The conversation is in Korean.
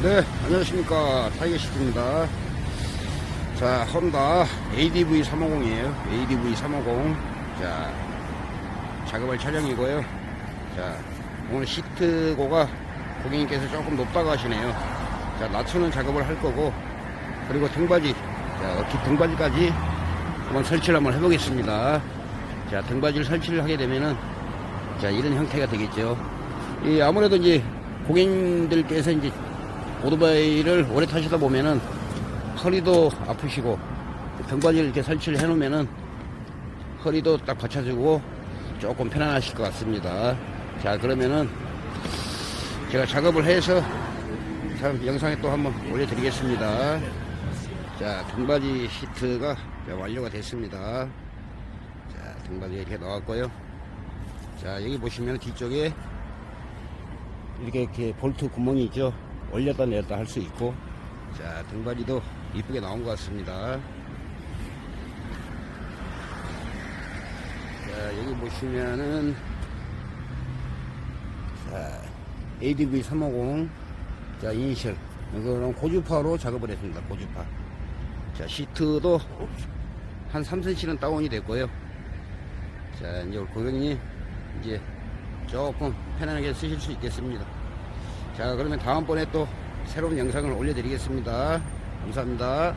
네, 안녕하십니까. 타이거시트입니다. 자, 혼다 ADV 350이에요. ADV 350. 자, 작업할 차량이고요. 자, 오늘 시트고가 고객님께서 조금 높다고 하시네요. 자, 낮추는 작업을 할 거고, 그리고 등받이, 자, 어깨 등받이까지 한번 설치를 한번 해보겠습니다. 자, 등받이를 설치를 하게 되면은, 자, 이런 형태가 되겠죠. 이 아무래도 이제 고객님들께서 이제 오토바이를 오래 타시다 보면은 허리도 아프시고 등받이를 이렇게 설치를 해 놓으면은 허리도 딱 받쳐주고 조금 편안하실 것 같습니다. 자, 그러면은 제가 작업을 해서 참 영상에 또 한번 올려드리겠습니다. 자, 등받이 시트가 자, 완료가 됐습니다. 자, 등받이 이렇게 나왔고요. 자, 여기 보시면 뒤쪽에 이렇게, 이렇게 볼트 구멍이 있죠. 올렸다 내렸다 할 수 있고. 자, 등받이도 이쁘게 나온 것 같습니다. 자, 여기 보시면은, 자, ADV 350, 자, 이니셜. 이거는 고주파로 작업을 했습니다. 고주파. 자, 시트도 한 3cm는 다운이 됐고요. 자, 이제 고객님, 이제 조금 편안하게 쓰실 수 있겠습니다. 자, 그러면 다음번에 또 새로운 영상을 올려드리겠습니다. 감사합니다.